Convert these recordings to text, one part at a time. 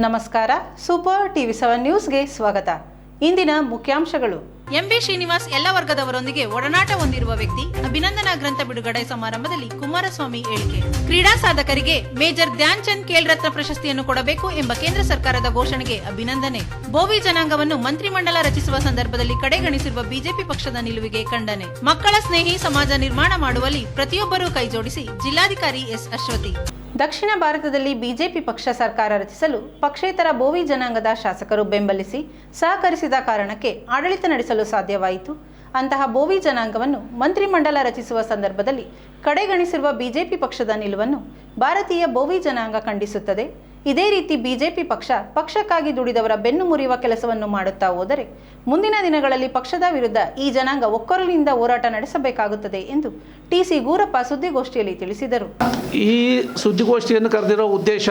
ನಮಸ್ಕಾರ, super TV seven ನ್ಯೂಸ್ಗೆ ಸ್ವಾಗತ. ಇಂದಿನ ಮುಖ್ಯಾಂಶಗಳು. ಎಂಬಿ ಶ್ರೀನಿವಾಸ್ ಎಲ್ಲ ವರ್ಗದವರೊಂದಿಗೆ ಒಡನಾಟ ಹೊಂದಿರುವ ವ್ಯಕ್ತಿ, ಅಭಿನಂದನಾ ಗ್ರಂಥ ಬಿಡುಗಡೆ ಸಮಾರಂಭದಲ್ಲಿ ಕುಮಾರಸ್ವಾಮಿ ಹೇಳಿಕೆ. ಕ್ರೀಡಾ ಸಾಧಕರಿಗೆ ಮೇಜರ್ ಧ್ಯಾನ್ ಚಂದ್ ಖೇಲ್ ರತ್ನ ಪ್ರಶಸ್ತಿಯನ್ನು ಕೊಡಬೇಕು ಎಂಬ ಕೇಂದ್ರ ಸರ್ಕಾರದ ಘೋಷಣೆಗೆ ಅಭಿನಂದನೆ. ಬೋವಿ ಜನಾಂಗವನ್ನು ಮಂತ್ರಿಮಂಡಲ ರಚಿಸುವ ಸಂದರ್ಭದಲ್ಲಿ ಕಡೆಗಣಿಸಿರುವ ಬಿಜೆಪಿ ಪಕ್ಷದ ನಿಲುವಿಗೆ ಖಂಡನೆ. ಮಕ್ಕಳ ಸ್ನೇಹಿ ಸಮಾಜ ನಿರ್ಮಾಣ ಮಾಡುವಲ್ಲಿ ಪ್ರತಿಯೊಬ್ಬರೂ ಕೈಜೋಡಿಸಿ ಜಿಲ್ಲಾಧಿಕಾರಿ ಎಸ್ ಅಶ್ವತಿ. ದಕ್ಷಿಣ ಭಾರತದಲ್ಲಿ ಬಿಜೆಪಿ ಪಕ್ಷ ಸರ್ಕಾರ ರಚಿಸಲು ಪಕ್ಷೇತರ ಬೋವಿ ಜನಾಂಗದ ಶಾಸಕರು ಬೆಂಬಲಿಸಿ ಸಹಕರಿಸಿದ ಕಾರಣಕ್ಕೆ ಆಡಳಿತ ನಡೆಸಲು ಸಾಧ್ಯವಾಯಿತು. ಅಂತಹ ಬೋವಿ ಜನಾಂಗವನ್ನು ಮಂತ್ರಿಮಂಡಲ ರಚಿಸುವ ಸಂದರ್ಭದಲ್ಲಿ ಕಡೆಗಣಿಸಿರುವ ಬಿಜೆಪಿ ಪಕ್ಷದ ನಿಲುವನ್ನು ಭಾರತೀಯ ಬೋವಿ ಜನಾಂಗ ಖಂಡಿಸುತ್ತದೆ. ಇದೇ ರೀತಿ ಬಿಜೆಪಿ ಪಕ್ಷ ಪಕ್ಷಕ್ಕಾಗಿ ದುಡಿದವರ ಬೆನ್ನು ಮುರಿಯುವ ಕೆಲಸವನ್ನು ಮಾಡುತ್ತಾ ಹೋದರೆ ಮುಂದಿನ ದಿನಗಳಲ್ಲಿ ಪಕ್ಷದ ವಿರುದ್ಧ ಈ ಜನಾಂಗ ಒಕ್ಕೊರಲಿನಿಂದ ಹೋರಾಟ ನಡೆಸಬೇಕಾಗುತ್ತದೆ ಎಂದು ಟಿಸಿ ಗೂರಪ್ಪ ಸುದ್ದಿಗೋಷ್ಠಿಯಲ್ಲಿ ತಿಳಿಸಿದರು. ಈ ಸುದ್ದಿಗೋಷ್ಠಿಯನ್ನು ಕರೆದಿರೋ ಉದ್ದೇಶ,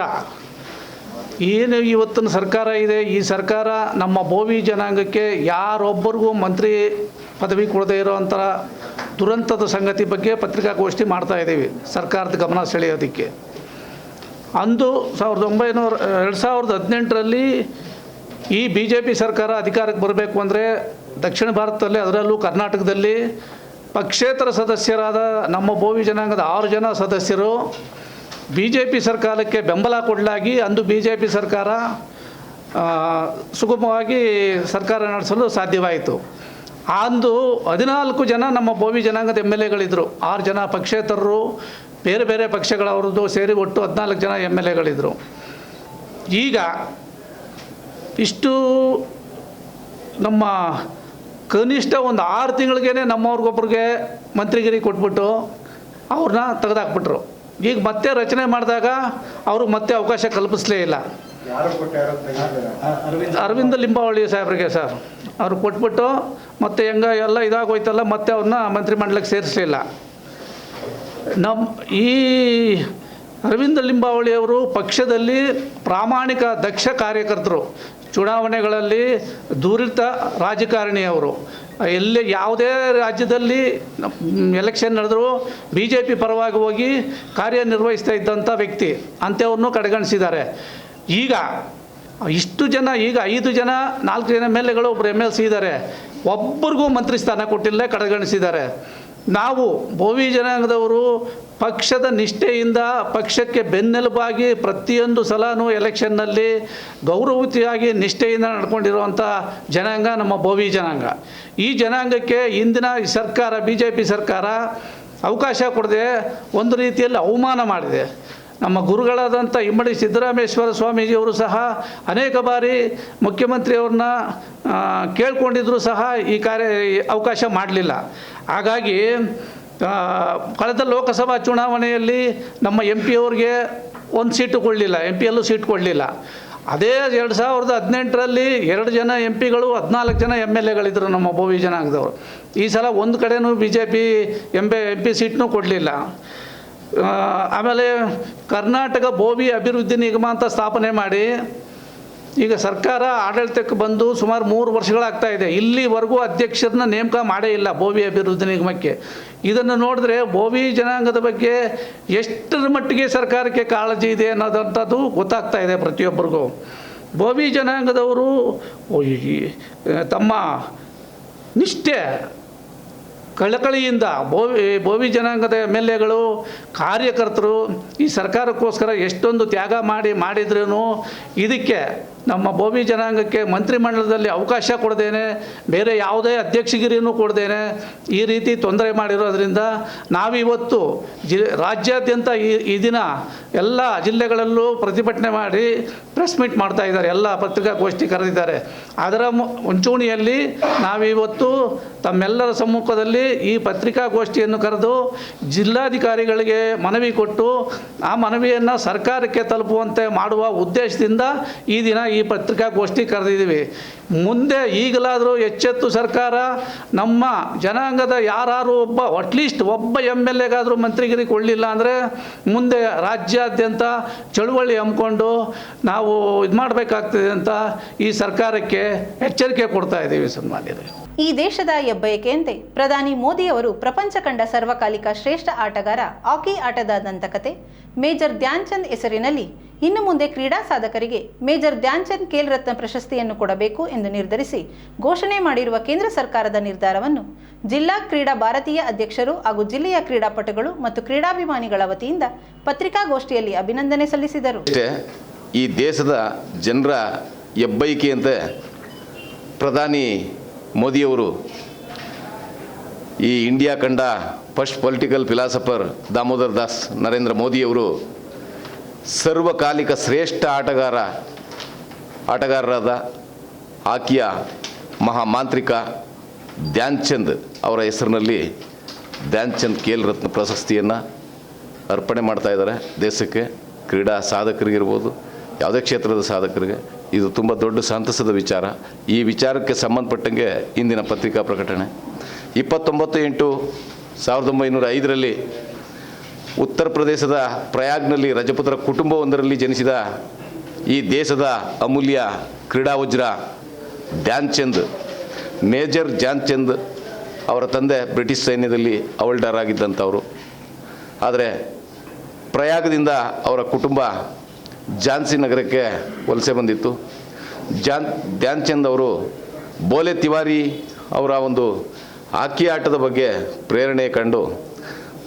ಏನು ಇವತ್ತಿನ ಸರ್ಕಾರ ಇದೆ? ಈ ಸರ್ಕಾರ ನಮ್ಮ ಬೋವಿ ಜನಾಂಗಕ್ಕೆ ಯಾರೊಬ್ಬರಿಗೂ ಮಂತ್ರಿ ಪದವಿ ಕೊಡದೇ ಇರೋವಂಥ ದುರಂತದ ಸಂಗತಿ ಬಗ್ಗೆ ಪತ್ರಿಕಾಗೋಷ್ಠಿ ಮಾಡ್ತಾ ಇದ್ದೀವಿ, ಸರ್ಕಾರದ ಗಮನ ಸೆಳೆಯೋದಕ್ಕೆ. ಅಂದು ಸಾವಿರದ ಒಂಬೈನೂರ, ಎರಡು ಸಾವಿರದ ಹದಿನೆಂಟರಲ್ಲಿ ಈ ಬಿ ಜೆ ಪಿ ಸರ್ಕಾರ ಅಧಿಕಾರಕ್ಕೆ ಬರಬೇಕು ಅಂದರೆ ದಕ್ಷಿಣ ಭಾರತದಲ್ಲಿ, ಅದರಲ್ಲೂ ಕರ್ನಾಟಕದಲ್ಲಿ ಪಕ್ಷೇತರ ಸದಸ್ಯರಾದ ನಮ್ಮ ಭೋವಿ ಜನಾಂಗದ ಆರು ಜನ ಸದಸ್ಯರು ಬಿ ಜೆ ಪಿ ಸರ್ಕಾರಕ್ಕೆ ಬೆಂಬಲ ಕೊಡಲಾಗಿ ಅಂದು ಬಿ ಜೆ ಪಿ ಸರ್ಕಾರ ಸುಗಮವಾಗಿ ಸರ್ಕಾರ ನಡೆಸಲು ಸಾಧ್ಯವಾಯಿತು. ಅಂದು ಹದಿನಾಲ್ಕು ಜನ ನಮ್ಮ ಭೋವಿ ಜನಾಂಗದ ಎಂ ಎಲ್ ಎಗಳಿದ್ದರು ಆರು ಜನ ಪಕ್ಷೇತರರು ಬೇರೆ ಬೇರೆ ಪಕ್ಷಗಳವ್ರದ್ದು ಸೇರಿ ಒಟ್ಟು ಹದಿನಾಲ್ಕು ಜನ ಎಂ ಎಲ್ ಎಗಳಿದ್ದರು ಈಗ ಇಷ್ಟು ನಮ್ಮ ಕನಿಷ್ಠ ಒಂದು ಆರು ತಿಂಗಳಿಗೇ ನಮ್ಮವ್ರಿಗೊಬ್ರಿಗೆ ಮಂತ್ರಿಗಿರಿ ಕೊಟ್ಬಿಟ್ಟು ಅವ್ರನ್ನ ತೆಗೆದಾಕ್ಬಿಟ್ರು. ಈಗ ಮತ್ತೆ ರಚನೆ ಮಾಡಿದಾಗ ಅವರು ಮತ್ತೆ ಅವಕಾಶ ಕಲ್ಪಿಸಲೇ ಇಲ್ಲ. ಅರವಿಂದ ಲಿಂಬಾವಳಿ ಸಾಹೇಬ್ರಿಗೆ ಸರ್. ಅವ್ರು ಕೊಟ್ಬಿಟ್ಟು ಮತ್ತೆ ಹೆಂಗ ಎಲ್ಲ ಇದಾಗೋಯ್ತಲ್ಲ ಮತ್ತೆ ಅವ್ರನ್ನ ಮಂತ್ರಿಮಂಡಲಕ್ಕೆ ಸೇರಿಸಲಿಲ್ಲ ನಮ್ಮ ಈ ಅರವಿಂದ ಲಿಂಬಾವಳಿಯವರು ಪಕ್ಷದಲ್ಲಿ ಪ್ರಾಮಾಣಿಕ ದಕ್ಷ ಕಾರ್ಯಕರ್ತರು. ಚುನಾವಣೆಗಳಲ್ಲಿ ದೂರಿತ ರಾಜಕಾರಣಿಯವರು ಎಲ್ಲಿ ಯಾವುದೇ ರಾಜ್ಯದಲ್ಲಿ ಎಲೆಕ್ಷನ್ ನಡೆದರೂ ಬಿ ಜೆ ಪಿ ಪರವಾಗಿ ಹೋಗಿ ಕಾರ್ಯನಿರ್ವಹಿಸ್ತಾ ಇದ್ದಂಥ ವ್ಯಕ್ತಿ ಅಂಥವ್ರನ್ನೂ ಕಡೆಗಣಿಸಿದ್ದಾರೆ. ಈಗ ಇಷ್ಟು ಜನ, ಈಗ ಐದು ಜನ, ನಾಲ್ಕು ಜನ ಎಂ ಎಲ್ ಎಗಳು ಒಬ್ಬರು ಎಂ ಎಲ್ ಸಿ ಇದ್ದಾರೆ. ಒಬ್ಬರಿಗೂ ಮಂತ್ರಿ ಸ್ಥಾನ ಕೊಟ್ಟಿಲ್ಲ ಕಡೆಗಣಿಸಿದ್ದಾರೆ. ನಾವು ಭೋವಿ ಜನಾಂಗದವರು ಪಕ್ಷದ ನಿಷ್ಠೆಯಿಂದ ಪಕ್ಷಕ್ಕೆ ಬೆನ್ನೆಲುಬಾಗಿ ಪ್ರತಿಯೊಂದು ಸಲನೂ ಎಲೆಕ್ಷನ್ನಲ್ಲಿ ಗೌರವತಿಯಾಗಿ ನಿಷ್ಠೆಯಿಂದ ನಡ್ಕೊಂಡಿರುವಂಥ ಜನಾಂಗ ನಮ್ಮ ಭೋವಿ ಜನಾಂಗ. ಈ ಜನಾಂಗಕ್ಕೆ ಇಂದಿನ ಸರ್ಕಾರ ಬಿ ಸರ್ಕಾರ ಅವಕಾಶ ಕೊಡದೆ ಒಂದು ರೀತಿಯಲ್ಲಿ ಅವಮಾನ ಮಾಡಿದೆ. ನಮ್ಮ ಗುರುಗಳಾದಂಥ ಇಮ್ಮಡಿ ಸಿದ್ದರಾಮೇಶ್ವರ ಸ್ವಾಮೀಜಿಯವರು ಸಹ ಅನೇಕ ಬಾರಿ ಮುಖ್ಯಮಂತ್ರಿಯವ್ರನ್ನ ಕೇಳ್ಕೊಂಡಿದ್ರು ಸಹ ಈ ಕಾರ್ಯ ಅವಕಾಶ ಮಾಡಲಿಲ್ಲ. ಹಾಗಾಗಿ ಕಳೆದ ಲೋಕಸಭಾ ಚುನಾವಣೆಯಲ್ಲಿ ನಮ್ಮ ಎಂ ಪಿ ಅವ್ರಿಗೆ ಒಂದು ಸೀಟು ಕೊಡಲಿಲ್ಲ ಎಂ ಪಿಯಲ್ಲೂ ಸೀಟ್ ಕೊಡಲಿಲ್ಲ. ಅದೇ ಎರಡು ಸಾವಿರದ ಹದಿನೆಂಟರಲ್ಲಿ ಎರಡು ಜನ ಎಂ ಪಿಗಳು ಹದಿನಾಲ್ಕು ಜನ ಎಂ ಎಲ್ ಎಗಳಿದ್ದರು ನಮ್ಮ ಬೋವಿ ಜನಾಂಗದವರು. ಈ ಸಲ ಒಂದು ಕಡೆನೂ B J P M M P ಸೀಟ್ನೂ ಕೊಡಲಿಲ್ಲ. ಆಮೇಲೆ ಕರ್ನಾಟಕ ಭೂಮಿ ಅಭಿವೃದ್ಧಿ ನಿಗಮ ಅಂತ ಸ್ಥಾಪನೆ ಮಾಡಿ ಈಗ ಸರ್ಕಾರ ಆಡಳಿತಕ್ಕೆ ಬಂದು ಸುಮಾರು ಮೂರು ವರ್ಷಗಳಾಗ್ತಾ ಇದೆ. ಇಲ್ಲಿವರೆಗೂ ಅಧ್ಯಕ್ಷರನ್ನ ನೇಮಕ ಮಾಡೇ ಇಲ್ಲ ಭೋವಿ ಅಭಿವೃದ್ಧಿ ನಿಗಮಕ್ಕೆ. ಇದನ್ನು ನೋಡಿದ್ರೆ ಭೋವಿ ಜನಾಂಗದ ಬಗ್ಗೆ ಎಷ್ಟರ ಮಟ್ಟಿಗೆ ಸರ್ಕಾರಕ್ಕೆ ಕಾಳಜಿ ಇದೆ ಅನ್ನೋದಂಥದ್ದು ಗೊತ್ತಾಗ್ತಾ ಇದೆ ಪ್ರತಿಯೊಬ್ಬರಿಗೂ. ಭೋವಿ ಜನಾಂಗದವರು ತಮ್ಮ ನಿಷ್ಠೆ ಕಳಕಳಿಯಿಂದ ಭೋವಿ ಬೋವಿ ಜನಾಂಗದ ಎಂ ಎಲ್ ಎಗಳು, ಕಾರ್ಯಕರ್ತರು ಈ ಸರ್ಕಾರಕ್ಕೋಸ್ಕರ ಎಷ್ಟೊಂದು ತ್ಯಾಗ ಮಾಡಿ ಮಾಡಿದ್ರೂ ಇದಕ್ಕೆ ನಮ್ಮ ಬೋವಿ ಜನಾಂಗಕ್ಕೆ ಮಂತ್ರಿಮಂಡಲದಲ್ಲಿ ಅವಕಾಶ ಕೊಡದೇನೆ, ಬೇರೆ ಯಾವುದೇ ಅಧ್ಯಕ್ಷಗಿರಿಯನ್ನು ಕೊಡದೇನೆ, ಈ ರೀತಿ ತೊಂದರೆ ಮಾಡಿರೋದ್ರಿಂದ ನಾವಿವತ್ತು ಜಿ, ರಾಜ್ಯಾದ್ಯಂತ ಈ ಈ ದಿನ ಎಲ್ಲ ಜಿಲ್ಲೆಗಳಲ್ಲೂ ಪ್ರತಿಭಟನೆ ಮಾಡಿ ಪ್ರೆಸ್ ಮೀಟ್ ಮಾಡ್ತಾ ಇದ್ದಾರೆ, ಎಲ್ಲ ಪತ್ರಿಕಾಗೋಷ್ಠಿ ಕರೆದಿದ್ದಾರೆ. ಅದರ ಮುಂಚೂಣಿಯಲ್ಲಿ ನಾವಿವತ್ತು ತಮ್ಮೆಲ್ಲರ ಸಮ್ಮುಖದಲ್ಲಿ ಈ ಪತ್ರಿಕಾಗೋಷ್ಠಿಯನ್ನು ಕರೆದು ಜಿಲ್ಲಾಧಿಕಾರಿಗಳಿಗೆ ಮನವಿ ಕೊಟ್ಟು, ಆ ಮನವಿಯನ್ನು ಸರ್ಕಾರಕ್ಕೆ ತಲುಪುವಂತೆ ಮಾಡುವ ಉದ್ದೇಶದಿಂದ ಈ ದಿನ ಈ ಪತ್ರಿಕಾಗೋಷ್ಠಿ ಕರೆದಿದ್ದೀವಿ. ಮುಂದೆ ಈಗಲಾದರೂ ಎಚ್ಚೆತ್ತು ಸರ್ಕಾರ, ನಮ್ಮ ಜನಾಂಗದ ಯಾರು ಒಬ್ಬ ಅಟ್ಲೀಸ್ಟ್ ಒಬ್ಬ ಎಂ ಎಲ್ ಎಗಾದರೂ ಮಂತ್ರಿಗಿರಿ ಕೊಡಲಿಲ್ಲ ಅಂದರೆ ಮುಂದೆ ರಾಜ್ಯಾದ್ಯಂತ ಚಳುವಳಿ ಹಮ್ಮಿಕೊಂಡು ನಾವು ಇದು ಮಾಡಬೇಕಾಗ್ತದೆ ಅಂತ ಈ ಸರ್ಕಾರಕ್ಕೆ ಎಚ್ಚರಿಕೆ ಕೊಡ್ತಾ ಇದ್ದೀವಿ ಸನ್ಮಾನ್ಯರೇ. ಈ ದೇಶದ ಹೆಬ್ಬಯಕೆಯಂತೆ ಪ್ರಧಾನಿ ಮೋದಿಯವರು ಪ್ರಪಂಚ ಕಂಡ ಸರ್ವಕಾಲಿಕ ಶ್ರೇಷ್ಠ ಆಟಗಾರ, ಹಾಕಿ ಆಟದ ದಂತಕತೆ, ಮೇಜರ್ ಧ್ಯಾನ್ಚಂದ್ ಹೆಸರಿನಲ್ಲಿ ಇನ್ನು ಮುಂದೆ ಕ್ರೀಡಾ ಸಾಧಕರಿಗೆ ಮೇಜರ್ ಧ್ಯಾನ್ಚಂದ್ ಖೇಲ್ ರತ್ನ ಪ್ರಶಸ್ತಿಯನ್ನು ಕೊಡಬೇಕು ಎಂದು ನಿರ್ಧರಿಸಿ ಘೋಷಣೆ ಮಾಡಿರುವ ಕೇಂದ್ರ ಸರ್ಕಾರದ ನಿರ್ಧಾರವನ್ನು ಜಿಲ್ಲಾ ಕ್ರೀಡಾ ಭಾರತೀಯ ಅಧ್ಯಕ್ಷರು ಹಾಗೂ ಜಿಲ್ಲೆಯ ಕ್ರೀಡಾಪಟುಗಳು ಮತ್ತು ಕ್ರೀಡಾಭಿಮಾನಿಗಳ ವತಿಯಿಂದ ಪತ್ರಿಕಾಗೋಷ್ಠಿಯಲ್ಲಿ ಅಭಿನಂದನೆ ಸಲ್ಲಿಸಿದರು. ಈ ದೇಶದ ಜನರ ಹೆಬ್ಬೈಕೆಯಂತೆ ಪ್ರಧಾನಿ ಮೋದಿಯವರು ಈ ಇಂಡಿಯಾ ಕಂಡ first political philosopher Damodar Das, Narendra ಮೋದಿಯವರು ಸರ್ವಕಾಲಿಕ ಶ್ರೇಷ್ಠ ಆಟಗಾರ, ಆಟಗಾರರಾದ ಹಾಕಿಯ ಮಹಾಮಾಂತ್ರಿಕ ಧ್ಯಾನ್ ಚಂದ್ ಅವರ ಹೆಸರಿನಲ್ಲಿ ಧ್ಯಾನ್ಚಂದ್ ಖೇಲ್ ರತ್ನ ಪ್ರಶಸ್ತಿಯನ್ನು ಅರ್ಪಣೆ ಮಾಡ್ತಾ ಇದ್ದಾರೆ. ದೇಶಕ್ಕೆ ಕ್ರೀಡಾ ಸಾಧಕರಿಗಿರ್ಬೋದು, ಯಾವುದೇ ಕ್ಷೇತ್ರದ ಸಾಧಕರಿಗೆ. ಇದು ತುಂಬ ದೊಡ್ಡ ಸಂತಸದ ವಿಚಾರ. ಈ ವಿಚಾರಕ್ಕೆ ಸಂಬಂಧಪಟ್ಟಂಗೆ ಇಂದಿನ ಪತ್ರಿಕಾ ಪ್ರಕಟಣೆ. ಇಪ್ಪತ್ತೊಂಬತ್ತು ಎಂಟು ಸಾವಿರದ ಒಂಬೈನೂರ ಐದರಲ್ಲಿ ಉತ್ತರ ಪ್ರದೇಶದ ಪ್ರಯಾಗ್ನಲ್ಲಿ ರಜಪುತ್ರ ಕುಟುಂಬವೊಂದರಲ್ಲಿ ಜನಿಸಿದ ಈ ದೇಶದ ಅಮೂಲ್ಯ ಕ್ರೀಡಾ ವಜ್ರ ಧ್ಯಾನ್ ಚಂದ್, ಮೇಜರ್ ಧ್ಯಾನ್ ಚಂದ್ ಅವರ ತಂದೆ ಬ್ರಿಟಿಷ್ ಸೈನ್ಯದಲ್ಲಿ ಅವಲ್ಡರ್ ಆಗಿದ್ದಂಥವರು. ಆದರೆ ಪ್ರಯಾಗದಿಂದ ಅವರ ಕುಟುಂಬ ಝಾನ್ಸಿ ನಗರಕ್ಕೆ ವಲಸೆ ಬಂದಿತ್ತು. ಜಾನ್ ಧ್ಯಾನ್ ಚಂದ್ ಅವರು ಬೋಲೆ ತಿವಾರಿ ಅವರ ಒಂದು ಹಾಕಿ ಆಟದ ಬಗ್ಗೆ ಪ್ರೇರಣೆ ಕಂಡು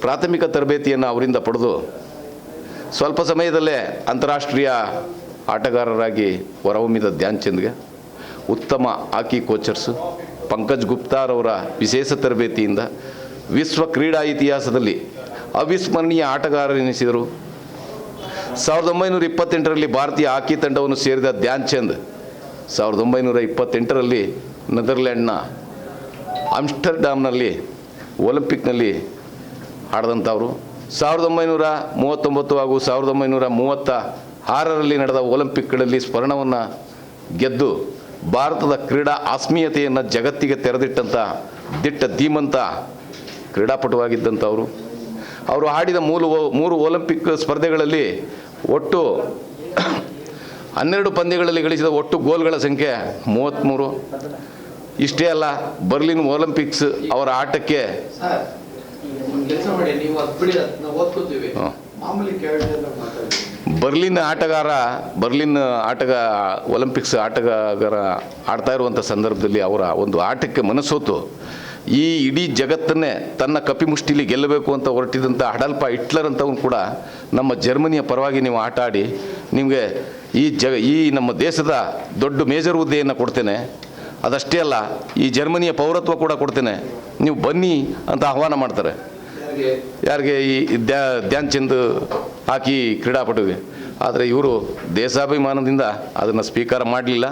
ಪ್ರಾಥಮಿಕ ತರಬೇತಿಯನ್ನು ಅವರಿಂದ ಪಡೆದು ಸ್ವಲ್ಪ ಸಮಯದಲ್ಲೇ ಅಂತಾರಾಷ್ಟ್ರೀಯ ಆಟಗಾರರಾಗಿ ಹೊರಹೊಮ್ಮಿದ ಧ್ಯಾನ್ ಚಂದ್ಗೆ. ಉತ್ತಮ ಹಾಕಿ ಕೋಚರ್ಸು. ಪಂಕಜ್ ಗುಪ್ತಾರವರ ವಿಶೇಷ ತರಬೇತಿಯಿಂದ ವಿಶ್ವ ಕ್ರೀಡಾ ಇತಿಹಾಸದಲ್ಲಿ ಅವಿಸ್ಮರಣೀಯ ಆಟಗಾರರೆನಿಸಿದರು. ಸಾವಿರದ ಒಂಬೈನೂರ ಇಪ್ಪತ್ತೆಂಟರಲ್ಲಿ ಭಾರತೀಯ ಹಾಕಿ ತಂಡವನ್ನು ಸೇರಿದ ಧ್ಯಾನ್ ಚಂದ್, ಸಾವಿರದ ಒಂಬೈನೂರ ಇಪ್ಪತ್ತೆಂಟರಲ್ಲಿ ನೆದರ್ಲ್ಯಾಂಡ್ನ ಆಮ್ಸ್ಟರ್ಡಾಮ್ನಲ್ಲಿ ಒಲಿಂಪಿಕ್ನಲ್ಲಿ ಆಡಿದಂಥವರು. ಸಾವಿರದ ಒಂಬೈನೂರ ಮೂವತ್ತೊಂಬತ್ತು ಹಾಗೂ ಸಾವಿರದ ಒಂಬೈನೂರ ಮೂವತ್ತ ಆರರಲ್ಲಿ ನಡೆದ ಒಲಿಂಪಿಕ್ಗಳಲ್ಲಿ ಸ್ವರ್ಣವನ್ನು ಗೆದ್ದು ಭಾರತದ ಕ್ರೀಡಾ ಆತ್ಮೀಯತೆಯನ್ನು ಜಗತ್ತಿಗೆ ತೆರೆದಿಟ್ಟಂಥ ದಿಟ್ಟ ಧೀಮಂತ ಕ್ರೀಡಾಪಟುವಾಗಿದ್ದಂಥವರು ಅವರು. ಆಡಿದ ಮೂರು ಮೂರು ಒಲಿಂಪಿಕ್ ಸ್ಪರ್ಧೆಗಳಲ್ಲಿ ಒಟ್ಟು ಹನ್ನೆರಡು ಪಂದ್ಯಗಳಲ್ಲಿ ಗಳಿಸಿದ ಒಟ್ಟು ಗೋಲ್ಗಳ ಸಂಖ್ಯೆ ಮೂವತ್ತ್ಮೂರು ಇಷ್ಟೇ ಅಲ್ಲ ಬರ್ಲಿನ್ ಒಲಿಂಪಿಕ್ಸ್ ಅವರ ಆಟಕ್ಕೆ ಬರ್ಲಿನ್ ಆಟಗಾರ, ಬರ್ಲಿನ್ ಆಟಗ, ಒಲಿಂಪಿಕ್ಸ್ ಆಟಗಾರ ಆಡ್ತಾ ಇರುವಂಥ ಸಂದರ್ಭದಲ್ಲಿ ಅವರ ಒಂದು ಆಟಕ್ಕೆ ಮನಸ್ಸೋತು ಈ ಇಡೀ ಜಗತ್ತನ್ನೇ ತನ್ನ ಕಪಿಮುಷ್ಟಿಲಿ ಗೆಲ್ಲಬೇಕು ಅಂತ ಹೊರಟಿದಂಥ ಹಡಲ್ಪ ಹಿಟ್ಲರ್ ಅಂತವನು ಕೂಡ ನಮ್ಮ ಜರ್ಮನಿಯ ಪರವಾಗಿ ನೀವು ಆಟ ಆಡಿ, ನಿಮಗೆ ಈ ಜಗ, ಈ ನಮ್ಮ ದೇಶದ ದೊಡ್ಡ ಮೇಜರ್ ಹುದ್ದೆಯನ್ನು ಕೊಡ್ತೇನೆ. ಅದಷ್ಟೇ ಅಲ್ಲ, ಈ ಜರ್ಮನಿಯ ಪೌರತ್ವ ಕೂಡ ಕೊಡ್ತೇನೆ. ನೀವು ಬನ್ನಿ ಅಂತ ಆಹ್ವಾನ ಮಾಡ್ತಾರೆ. ಯಾರಿಗೆ? ಈ ದ್ಯಾ, ಧ್ಯಾನ್ ಚಂದ್ ಹಾಕಿ ಕ್ರೀಡಾಪಟುಗೆ ಆದರೆ ಇವರು ದೇಶಾಭಿಮಾನದಿಂದ ಅದನ್ನು ಸ್ವೀಕಾರ ಮಾಡಲಿಲ್ಲ.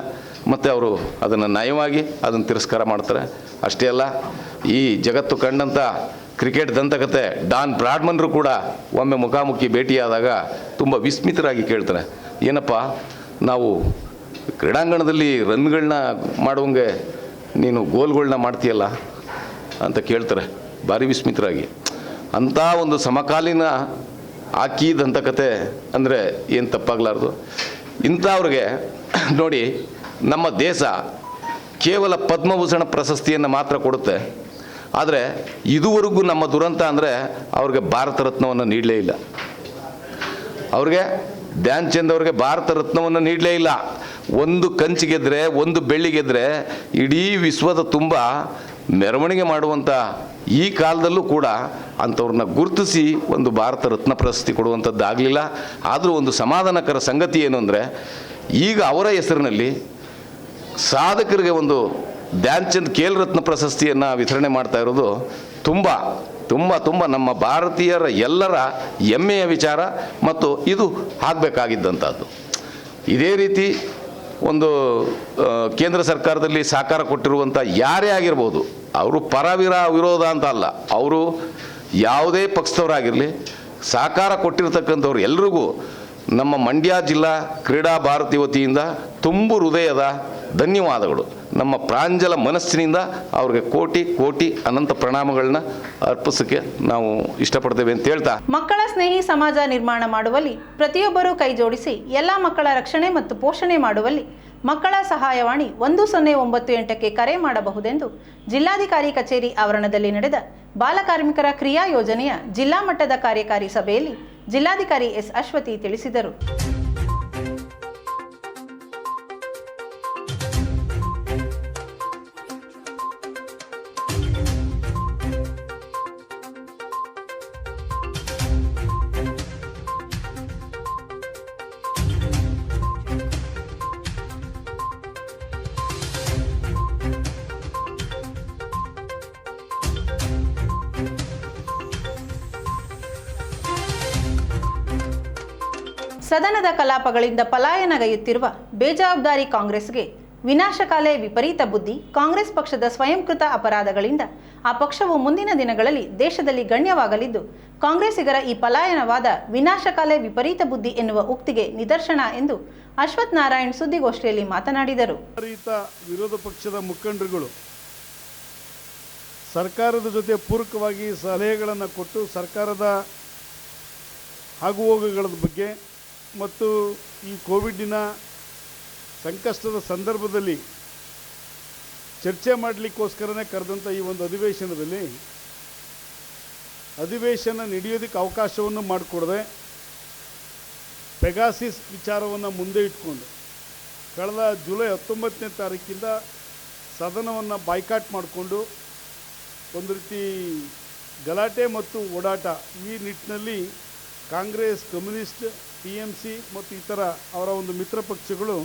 ಮತ್ತು ಅವರು ಅದನ್ನು ನಯವಾಗಿ ಅದನ್ನು ತಿರಸ್ಕಾರ ಮಾಡ್ತಾರೆ. ಅಷ್ಟೇ ಅಲ್ಲ, ಈ ಜಗತ್ತು ಕಂಡಂಥ ಕ್ರಿಕೆಟ್ ದಂತಕತೆ ಡಾನ್ ಬ್ರಾಡ್ಮನ್ರು ಕೂಡ ಒಮ್ಮೆ ಮುಖಾಮುಖಿ ಭೇಟಿಯಾದಾಗ ತುಂಬ ವಿಸ್ಮಿತರಾಗಿ ಕೇಳ್ತಾರೆ. ಏನಪ್ಪ, ನಾವು ಕ್ರೀಡಾಂಗಣದಲ್ಲಿ ರನ್ಗಳನ್ನ ಮಾಡುವಂಗೆ ನೀನು ಗೋಲ್ಗಳನ್ನ ಮಾಡ್ತೀಯಲ್ಲ ಅಂತ ಕೇಳ್ತಾರೆ. ಭಾರಿ ವಿಸ್ಮಿತರಾಗಿ. ಅಂಥ ಒಂದು ಸಮಕಾಲೀನ ಹಾಕಿ ದಂತಕತೆ ಅಂದರೆ ಏನು ತಪ್ಪಾಗಲಾರ್ದು. ಇಂಥವ್ರಿಗೆ ನೋಡಿ, ನಮ್ಮ ದೇಶ ಕೇವಲ ಪದ್ಮಭೂಷಣ ಪ್ರಶಸ್ತಿಯನ್ನು ಮಾತ್ರ ಕೊಡುತ್ತೆ. ಆದರೆ ಇದುವರೆಗೂ ನಮ್ಮ ದುರಂತ ಅಂದರೆ ಅವ್ರಿಗೆ ಭಾರತ ರತ್ನವನ್ನು ನೀಡಲೇ ಇಲ್ಲ. ಅವ್ರಿಗೆ ಧ್ಯಾನ್ ಚಂದ್ ಅವ್ರಿಗೆ ಭಾರತ ರತ್ನವನ್ನು ನೀಡಲೇ ಇಲ್ಲ. ಒಂದು ಕಂಚಿಗೆದ್ರೆ ಒಂದು ಬೆಳ್ಳಿ ಗೆದ್ರೆ ಇಡೀ ವಿಶ್ವದ ತುಂಬ ಮೆರವಣಿಗೆ ಮಾಡುವಂಥ ಈ ಕಾಲದಲ್ಲೂ ಕೂಡ ಅಂಥವ್ರನ್ನ ಗುರುತಿಸಿ ಒಂದು ಭಾರತ ರತ್ನ ಪ್ರಶಸ್ತಿ ಕೊಡುವಂಥದ್ದು ಆಗಲಿಲ್ಲ ಆದರೂ ಒಂದು ಸಮಾಧಾನಕರ ಸಂಗತಿ ಏನು ಅಂದರೆ, ಈಗ ಅವರ ಹೆಸರಿನಲ್ಲಿ ಸಾಧಕರಿಗೆ ಒಂದು ಧ್ಯಾನ್ ಚಂದ್ ಖೇಲ್ ರತ್ನ ಪ್ರಶಸ್ತಿಯನ್ನು ವಿತರಣೆ ಮಾಡ್ತಾ ಇರೋದು ತುಂಬ ತುಂಬ ತುಂಬ ನಮ್ಮ ಭಾರತೀಯರ ಎಲ್ಲರ ಹೆಮ್ಮೆಯ ವಿಚಾರ ಮತ್ತು ಇದು ಆಗಬೇಕಾಗಿದ್ದಂಥದ್ದು. ಇದೇ ರೀತಿ ಒಂದು ಕೇಂದ್ರ ಸರ್ಕಾರದಲ್ಲಿ ಸಹಕಾರ ಕೊಟ್ಟಿರುವಂಥ ಯಾರೇ ಆಗಿರ್ಬೋದು, ಅವರು ಪರವಿರ ವಿರೋಧ ಅಂತ ಅಲ್ಲ. ಅವರು ಯಾವುದೇ ಪಕ್ಷದವರಾಗಿರಲಿ ಸಹಕಾರ ಕೊಟ್ಟಿರ್ತಕ್ಕಂಥವ್ರು ಎಲ್ರಿಗೂ ನಮ್ಮ ಮಂಡ್ಯ ಜಿಲ್ಲಾ ಕ್ರೀಡಾ ಭಾರತಿ ವತಿಯಿಂದ ತುಂಬು ಹೃದಯದ ಧನ್ಯವಾದಗಳು. ನಮ್ಮ ಪ್ರಾಂಜಲ ಮನಸ್ಸಿನಿಂದ ಅವ್ರಿಗೆ ಕೋಟಿ ಕೋಟಿ ಅನಂತ ಪ್ರಣಾಮಗಳನ್ನ ಅರ್ಪಿಸೋಕ್ಕೆ ನಾವು ಇಷ್ಟಪಡ್ತೇವೆ ಅಂತ ಹೇಳ್ತಾ. ಮಕ್ಕಳ ಸ್ನೇಹಿ ಸಮಾಜ ನಿರ್ಮಾಣ ಮಾಡುವಲ್ಲಿ ಪ್ರತಿಯೊಬ್ಬರೂ ಕೈ ಜೋಡಿಸಿ ಎಲ್ಲ ಮಕ್ಕಳ ರಕ್ಷಣೆ ಮತ್ತು ಪೋಷಣೆ ಮಾಡುವಲ್ಲಿ ಮಕ್ಕಳ ಸಹಾಯವಾಣಿ ಒಂದು ಸೊನ್ನೆ ಒಂಬತ್ತು ಎಂಟಕ್ಕೆ ಕರೆ ಮಾಡಬಹುದೆಂದು ಜಿಲ್ಲಾಧಿಕಾರಿ ಕಚೇರಿ ಆವರಣದಲ್ಲಿ ನಡೆದ ಬಾಲಕಾರ್ಮಿಕರ ಕ್ರಿಯಾ ಯೋಜನೆಯ ಜಿಲ್ಲಾ ಮಟ್ಟದ ಕಾರ್ಯಕಾರಿ ಸಭೆಯಲ್ಲಿ ಜಿಲ್ಲಾಧಿಕಾರಿ ಎಸ್ ಅಶ್ವತಿ ತಿಳಿಸಿದರು. ಸದನದ ಕಲಾಪಗಳಿಂದ ಪಲಾಯನಗೈಯುತ್ತಿರುವ ಬೇಜವಾಬ್ದಾರಿ ಕಾಂಗ್ರೆಸ್ಗೆ ವಿನಾಶಕಾಲೆ ವಿಪರೀತ ಬುದ್ಧಿ, ಕಾಂಗ್ರೆಸ್ ಪಕ್ಷದ ಸ್ವಯಂಕೃತ ಅಪರಾಧಗಳಿಂದ ಆ ಪಕ್ಷವು ಮುಂದಿನ ದಿನಗಳಲ್ಲಿ ದೇಶದಲ್ಲಿ ಗಣ್ಯವಾಗಲಿದ್ದು, ಕಾಂಗ್ರೆಸ್ಸಿಗರ ಈ ಪಲಾಯನವಾದ ವಿನಾಶಕಾಲೆ ವಿಪರೀತ ಬುದ್ಧಿ ಎನ್ನುವ ಉಕ್ತಿಗೆ ನಿದರ್ಶನ ಎಂದು ಅಶ್ವಥ್ ನಾರಾಯಣ್ ಸುದ್ದಿಗೋಷ್ಠಿಯಲ್ಲಿ ಮಾತನಾಡಿದರು. ವಿರೋಧ ಪಕ್ಷದ ಮುಖಂಡರುಗಳು ಸರ್ಕಾರದ ಜೊತೆ ಪೂರಕವಾಗಿ ಸಲಹೆಗಳನ್ನು ಕೊಟ್ಟು ಸರ್ಕಾರದ ಆಗುಹೋಗುಗಳ ಬಗ್ಗೆ ಮತ್ತು ಈ ಕೋವಿಡ್ಡಿನ ಸಂಕಷ್ಟದ ಸಂದರ್ಭದಲ್ಲಿ ಚರ್ಚೆ ಮಾಡಲಿಕ್ಕೋಸ್ಕರನೇ ಕರೆದಂಥ ಈ ಒಂದು ಅಧಿವೇಶನದಲ್ಲಿ ಅಧಿವೇಶನ ನಡೆಯೋದಕ್ಕೆ ಅವಕಾಶವನ್ನು ಮಾಡಿಕೊಡದೆ ಪೆಗಾಸಿಸ್ ವಿಚಾರವನ್ನು ಮುಂದೆ ಇಟ್ಕೊಂಡು ಕಳೆದ ಜುಲೈ ಹತ್ತೊಂಬತ್ತನೇ ತಾರೀಕಿಂದ ಸದನವನ್ನು ಬಾಯ್ಕಾಟ್ ಮಾಡಿಕೊಂಡು ಒಂದು ರೀತಿ ಗಲಾಟೆ ಮತ್ತು ಓಡಾಟ ಈ ನಿಟ್ಟಿನಲ್ಲಿ Congress, communist T M C ಮತ್ತು ಇತರ ಅವರ ಒಂದು ಮಿತ್ರ ಪಕ್ಷಗಳು